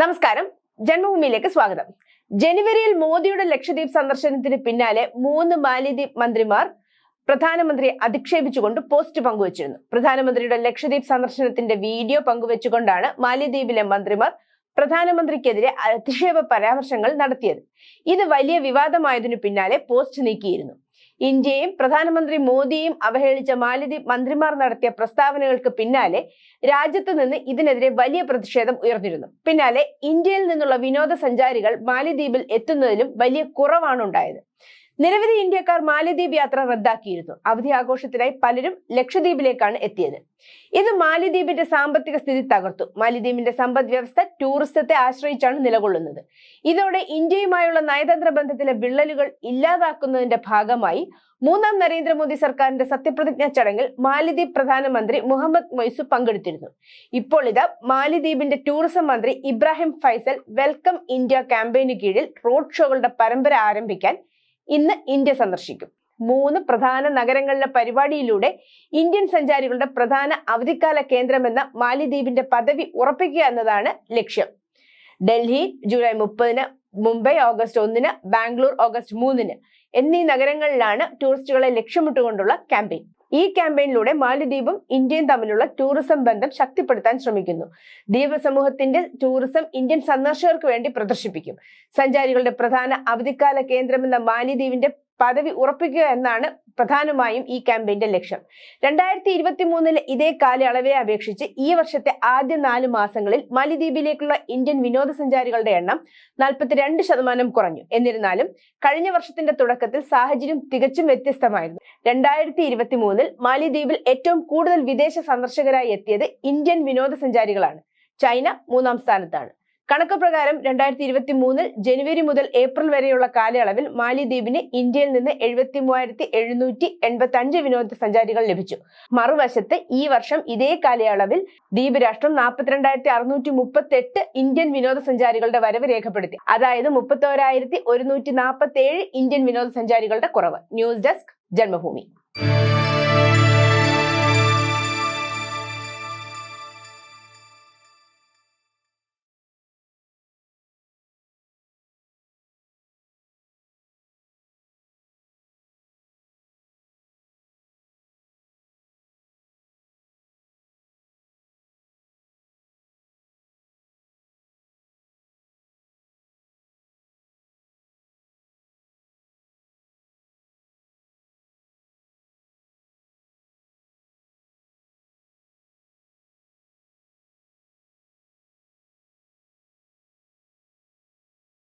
നമസ്കാരം. ജന്മഭൂമിയിലേക്ക് സ്വാഗതം. ജനുവരിയിൽ മോദിയുടെ ലക്ഷദ്വീപ് സന്ദർശനത്തിന് പിന്നാലെ മൂന്ന് മാലിദ്വീപ് മന്ത്രിമാർ പ്രധാനമന്ത്രിയെ അധിക്ഷേപിച്ചുകൊണ്ട് പോസ്റ്റ് പങ്കുവച്ചിരുന്നു. പ്രധാനമന്ത്രിയുടെ ലക്ഷദ്വീപ് സന്ദർശനത്തിന്റെ വീഡിയോ പങ്കുവച്ചുകൊണ്ടാണ് മാലിദ്വീപിലെ മന്ത്രിമാർ പ്രധാനമന്ത്രിക്കെതിരെ അധിക്ഷേപ പരാമർശങ്ങൾ നടത്തിയത്. ഇത് വലിയ വിവാദമായതിനു പിന്നാലെ പോസ്റ്റ് നീക്കിയിരുന്നു. ഇന്ത്യയും പ്രധാനമന്ത്രി മോദിയും അവഹേളിച്ച മാലിദ്വീപ് മന്ത്രിമാർ നടത്തിയ പ്രസ്താവനകൾക്ക് പിന്നാലെ രാജ്യത്ത് നിന്ന് ഇതിനെതിരെ വലിയ പ്രതിഷേധം ഉയർന്നിരുന്നു. പിന്നാലെ ഇന്ത്യയിൽ നിന്നുള്ള വിനോദസഞ്ചാരികൾ മാലിദ്വീപിൽ എത്തുന്നതിലും വലിയ കുറവാണ് ഉണ്ടായത് നിരവധി ഇന്ത്യക്കാർ മാലിദ്വീപ് യാത്ര റദ്ദാക്കിയിരുന്നു. അവധി ആഘോഷത്തിനായി പലരും ലക്ഷദ്വീപിലേക്കാണ് എത്തിയത്. ഇത് മാലിദ്വീപിന്റെ സാമ്പത്തിക സ്ഥിതി തകർത്തു. മാലിദ്വീപിന്റെ സമ്പദ് വ്യവസ്ഥ ടൂറിസത്തെ ആശ്രയിച്ചാണ് നിലകൊള്ളുന്നത്. ഇതോടെ ഇന്ത്യയുമായുള്ള നയതന്ത്ര ബന്ധത്തിലെ വിള്ളലുകൾ ഇല്ലാതാക്കുന്നതിന്റെ ഭാഗമായി മൂന്നാം നരേന്ദ്രമോദി സർക്കാരിന്റെ സത്യപ്രതിജ്ഞാ ചടങ്ങിൽ മാലിദ്വീപ് പ്രധാനമന്ത്രി മുഹമ്മദ് മൊയ്സു പങ്കെടുത്തിരുന്നു. ഇപ്പോൾ ഇത് മാലിദ്വീപിന്റെ ടൂറിസം മന്ത്രി ഇബ്രാഹിം ഫൈസൽ വെൽക്കം ഇന്ത്യ ക്യാമ്പയിന് കീഴിൽ റോഡ് ഷോകളുടെ പരമ്പര ആരംഭിക്കാൻ ഇന്ന് ഇന്ത്യ സന്ദർശിക്കും. മൂന്ന് പ്രധാന നഗരങ്ങളിലെ പരിപാടിയിലൂടെ ഇന്ത്യൻ സഞ്ചാരികളുടെ പ്രധാന അവധിക്കാല കേന്ദ്രമെന്ന മാലിദ്വീപിന്റെ പദവി ഉറപ്പിക്കുക എന്നതാണ് ലക്ഷ്യം. ഡൽഹി ജൂലൈ മുപ്പതിന് മുംബൈ ഓഗസ്റ്റ് ഒന്നിന് ബാംഗ്ലൂർ ഓഗസ്റ്റ് മൂന്നിന് എന്നീ നഗരങ്ങളിലാണ് ടൂറിസ്റ്റുകളെ ലക്ഷ്യമിട്ടുകൊണ്ടുള്ള ക്യാമ്പയിൻ. ഈ ക്യാമ്പയിനിലൂടെ മാലിദ്വീപും ഇന്ത്യയും തമ്മിലുള്ള ടൂറിസം ബന്ധം ശക്തിപ്പെടുത്താൻ ശ്രമിക്കുന്നു. ദ്വീപ സമൂഹത്തിന്റെ ടൂറിസം ഇന്ത്യൻ സന്ദർശകർക്ക് വേണ്ടി പ്രദർശിപ്പിക്കും. സഞ്ചാരികളുടെ പ്രധാന അവധിക്കാല കേന്ദ്രമെന്ന മാലിദ്വീപിന്റെ പദവി ഉറപ്പിക്കുക എന്നാണ് പ്രധാനമായും ഈ ക്യാമ്പയിന്റെ ലക്ഷ്യം. രണ്ടായിരത്തി ഇരുപത്തി മൂന്നിലെ ഇതേ കാലയളവെ അപേക്ഷിച്ച് ഈ വർഷത്തെ ആദ്യ നാല് മാസങ്ങളിൽ മാലിദ്വീപിലേക്കുള്ള ഇന്ത്യൻ വിനോദസഞ്ചാരികളുടെ എണ്ണം നാൽപ്പത്തിരണ്ട് ശതമാനം കുറഞ്ഞു. എന്നിരുന്നാലും കഴിഞ്ഞ വർഷത്തിന്റെ തുടക്കത്തിൽ സാഹചര്യം തികച്ചും വ്യത്യസ്തമായിരുന്നു. രണ്ടായിരത്തി ഇരുപത്തി മൂന്നിൽ മാലിദ്വീപിൽ ഏറ്റവും കൂടുതൽ വിദേശ സന്ദർശകരായി എത്തിയത് ഇന്ത്യൻ വിനോദസഞ്ചാരികളാണ്. ചൈന മൂന്നാം സ്ഥാനത്താണ്. കണക്ക് പ്രകാരം രണ്ടായിരത്തി ഇരുപത്തി മൂന്നിൽ ജനുവരി മുതൽ ഏപ്രിൽ വരെയുള്ള കാലയളവിൽ മാലിദ്വീപിന് ഇന്ത്യയിൽ നിന്ന് എഴുപത്തി മൂവായിരത്തി എഴുന്നൂറ്റി എൺപത്തി അഞ്ച് വിനോദസഞ്ചാരികൾ ലഭിച്ചു. മറുവശത്ത് ഈ വർഷം ഇതേ കാലയളവിൽ ദ്വീപ് രാഷ്ട്രം നാൽപ്പത്തിരണ്ടായിരത്തി അറുന്നൂറ്റി മുപ്പത്തി എട്ട് ഇന്ത്യൻ വിനോദസഞ്ചാരികളുടെ വരവ് രേഖപ്പെടുത്തി. അതായത് മുപ്പത്തോരായിരത്തി ഒരുന്നൂറ്റി നാൽപ്പത്തി ഏഴ് ഇന്ത്യൻ വിനോദസഞ്ചാരികളുടെ കുറവ്. News desk Janmabhumi.